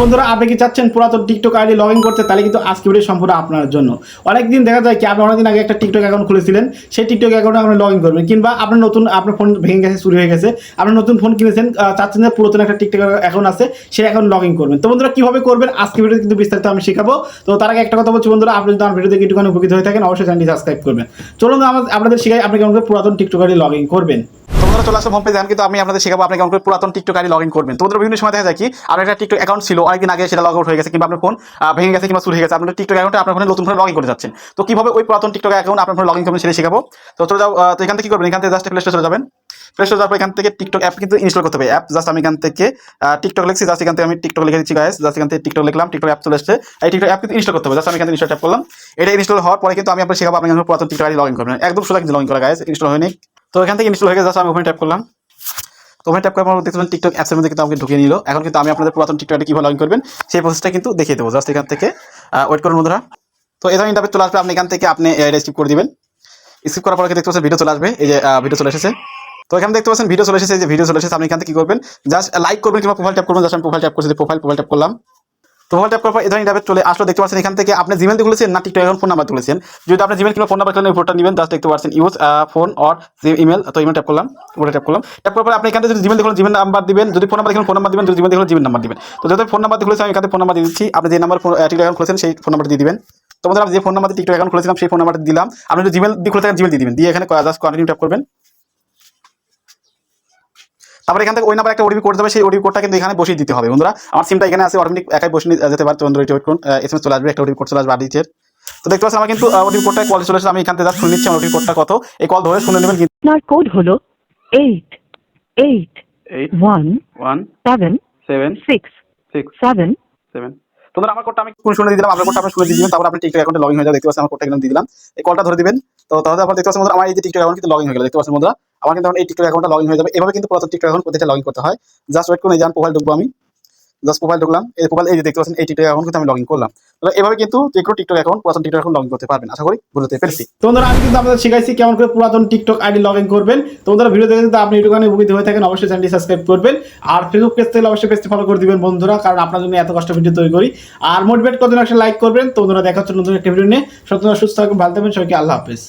বন্ধুরা, আপনি কি চাচ্ছেন পুরাতন টিকটক আইডি লগ ইন করতে? তাহলে কিন্তু আজকে ভিডিও সম্পূর্ণ আপনার জন্য। অনেকদিন দেখা যায় কি, আপনি অনেকদিন আগে একটা টিকটক অ্যাকাউন্ট খুলেছিলেন, সেই টিকটক অ্যাকাউন্টে আপনি লগ ইন করবেন। কিংবা আপনার নতুন, আপনার ফোন ভেঙে গেছে, চুরি হয়ে গেছে, আপনি নতুন ফোন কিনেছেন চাচ্ছেন যে পুরাতন একটা টিকটক অ্যাকাউন্ট আছে, সেই অ্যাকাউন্ট লগ ইন করবেন। তো বন্ধুরা, কীভাবে করবেন? আজকে ভিডিও কিন্তু বিস্তারিত আমি শেখাবো। তো তার আগে একটা কথা বলছি বন্ধুরা, আপনি যদি আমার ভিডিও দেখে একটুখানি উপকৃত হয়ে থাকেন, অবশ্যই চ্যানেলটি সাবস্ক্রাইব করবেন। চলুন আমাদের আপনাদের শিখাই আপনি কেমন পুরাতন টিকটক আইডি লগ ইন করবেন। তোমরা চলে আসো হোম পেজে কিন্তু আমি আপনাদের শেখাবো আপনি কেমন করে পুরাতন টিকটক আইডি লগ ইন করবেন। তোমাদের বিভিন্ন সময় দেখা যায় কি, আপনার একটা টিকটক অ্যাকাউন্ট ছিল, অনেকদিন আগে সেটা লগ আউট হয়ে গেছে কিংবা আপনার ফোন ভেঙে গেছে কিংবা চুরি হয়ে গেছে, আপনার টিকটক অ্যাকাউন্টে আপনার ফোনে নতুন ফোনে লগ ইন করে যাচ্ছেন তো কীভাবে ওই পুরাতন টিকটক অ্যাকাউন্ট আপনার ফোনে লগ ইন করবেন সেটা শেখাবো। তো চলে যাও তো এখান থেকে কি করবেন? এখান থেকে জাস্ট প্লে স্টোরে চলে যাবেন। প্লে স্টোরে যাওয়ার পর এখান থেকে টিকটক অ্যাপ কিন্তু ইনস্টল করতে হবে। অ্যাপ জাস্ট আমি এখান থেকে টিকটক লিখছি জাস্ট এখান থেকে আমি টিকটক লিখে দিচ্ছি গাইস জাস্ট এখান থেকে টিকটক লিখলাম টিকটক অ্যাপ চলে আসছে এই টিকটক অ্যাপ কিন্তু ইনস্টল করতে হবে। জাস্ট আমি এখান থেকে ইনস্টল ট্যাপ করলাম। এটা ইনস্টল হওয়ার পরে কিন্তু আমি আপনার শেখাবো আপনি পুরাতন টিকটক আইডি লগ ইন করবেন। একদম সোজা কিন্তু লগ ইন করা গাইস ইনস্টল হয়নি। তো এখান থেকে ইনস্টল হয়ে গেছে আমি ওখানে ট্যাপ করলাম। তো ওখানে ট্যাপ করার পর দেখতে টিকটক অ্যাপসের মধ্যে কিন্তু আমাকে ঢুকিয়ে নিল। এখন কিন্তু আমি আপনাদের পুরাতন টিকটক আইডি কীভাবে লগ ইন করবেন, সেই প্রসেসটা কিন্তু দেখিয়ে দেবো। জাস্ট এখান থেকে ওয়েট করুন বন্ধুরা। তো এই ধরনের চলে আসবে, আপনি এখান থেকে আপনি এটা স্কিপ করে দিবেন। স্কিপ করার পরে দেখতে পাচ্ছেন ভিডিও চলে আসবে, এই যে ভিডিও চলে এসেছে। তো এখানে দেখতে পাচ্ছেন ভিডিও চলে এসেছে যে ভিডিও চলে এসেছে, আপনি এখান থেকে কি করবেন? জাস্ট লাইক করবেন কিংবা প্রোফাইল ট্যাপ করবেন জাস্ট আমি প্রোফাইল ট্যাপ করছি প্রোফাইল প্রোফাইল ট্যাপ করলাম। তো প্রোফাইল ট্যাপ করার পর এই ধরনের ইন্টারভিউ চলে আসলো, দেখতে পাচ্ছেন এখান থেকে আপনি জিমেল দিয়ে খুলেছেন না টিকটক এখন ফোন নাম্বার তুলেছেন। যদি আপনি জিমেল কিংবা ফোন নাম্বার খেলেন ফোনটা নেবেন জাস্ট দেখতে পাচ্ছেন ইউজ ফোন অর ইমেল তো ইমেল ট্যাপ করলাম, ওটা ট্যাপ করলাম। ট্যাপ করার পর আপনি এখান যদি জিমেল দেখুন জিমেল নাম্বার দিবেন, যদি ফোন নাম্বার দেখুন ফোন নাম্বার দিবেন, যদি জিমেল দেখুন জিমেল নাম্বার দিবেন। তো যদি ফোন নাম্বার খুলেছেন আমি এখান ফোন নাম্বার দিয়ে দিচ্ছি। আপনি যে নাম্বার টিকটক অ্যাকাউন্ট খুলেছেন, সেই ফোন নাম্বার দিয়ে দিবেন। তো বন্ধুরা, আমি যে ফোন নাম্বার টিকটক অ্যাকাউন্ট খুলেছিলাম, সেই ফোন নাম্বারটা দিলাম। আপনি যদি জিমেল দিয়ে খুলে থাকেন জিমেল দিয়ে দিবেন। দিয়ে এখানে জাস্ট কন্টিনিউ ট্যাপ করবেন। তারপরে এখান থেকে ওই নাম্বার একটা ওটিপি কোড যাবে সেই ওটিপি কোডটা কিন্তু এখানে বসিয়ে দিতে হবে বন্ধুরা। আমার সিমটা এখানে আছে অটোমেটিক একাই বসে নিয়ে যেতে পারে বন্ধুরা ওয়েট করুন এসএমএস চলে আসবে একটা ওটিপি কোড চলে আসবে আদিত্যের। তো দেখতে পাচ্ছেন আমার কিন্তু ওটিপি কোডটা কল চলে এসেছে আমি এখান থেকে জাস্ট শুনে নিচ্ছি আমার ওটিপি কোডটা কত। এই কল ধরে শুনে নেবেন কিন্তু আপনার কোড হলো eight eight eight one one seven seven six six seven seven তোমরা আমার কোডটা আমি কোন শুনে দিয়ে দিলাম আপনার কোডটা আপনি শুনে দিয়ে দিবেন তারপর আপনি টিকটক অ্যাকাউন্টে লগ ইন হয়ে যাবে দেখতে পাচ্ছেন আমার কোডটা এখানে দিয়ে দিলাম। এই কলটা ধরে দিবেন তো তাহলে আপনার দেখতে পাচ্ছেন বন্ধুরা, আমার এই যে টিকটক অ্যাকাউন্ট কিন্তু লগ ইন হয়ে গেল দেখতে পাচ্ছেন বন্ধুরা। আমার কিন্তু এই টিকটক অ্যাকাউন্টটা লগ হয়ে যাবে। এভাবে কিন্তু পুরাতন টিকটক অ্যাকাউন্ট প্রত্যেকটা লগ করতে হয়। জাস্ট ওয়েট করুন, এই যে প্রোফাইল ঢুকবো আমি। জাস্ট প্রোফাইল ঢুকলাম, এই প্রোফাইল এই যে দেখতে পাচ্ছেন, এই টিকটক অ্যাকাউন্ট কিন্তু আমি লগ করলাম। তো এভাবে কিন্তু যে কোনো TikTok account TikTok account log করতে পারবেন। আশা করি বুঝতে পেরেছি। তো বন্ধুরা, আমি কিন্তু শিখাইছি কেমন করে পুরাতন টিকটক আইডি লগ ইন করবেন। তো ভিডিও দেখে যদি আপনি ইউটিউবে উপকৃত হয়ে থাকেন, অবশ্যই চ্যানেলটি সাবস্ক্রাইব করবেন। আর ফেসবুক পেজ থেকে অবশ্যই পেজটি ফলো করে দিবেন বন্ধুরা, কারণ আপনার জন্য এত কষ্ট ভিডিও তৈরি করি। আর মোটিভেট করবেন একটা লাইক করবেন। তো বন্ধুরা, দেখা নতুন একটা ভিডিও নিয়ে। সত্যি সুস্থ থাকবেন ভালো থাকবেন। সবাইকে আল্লাহ হাফেজ।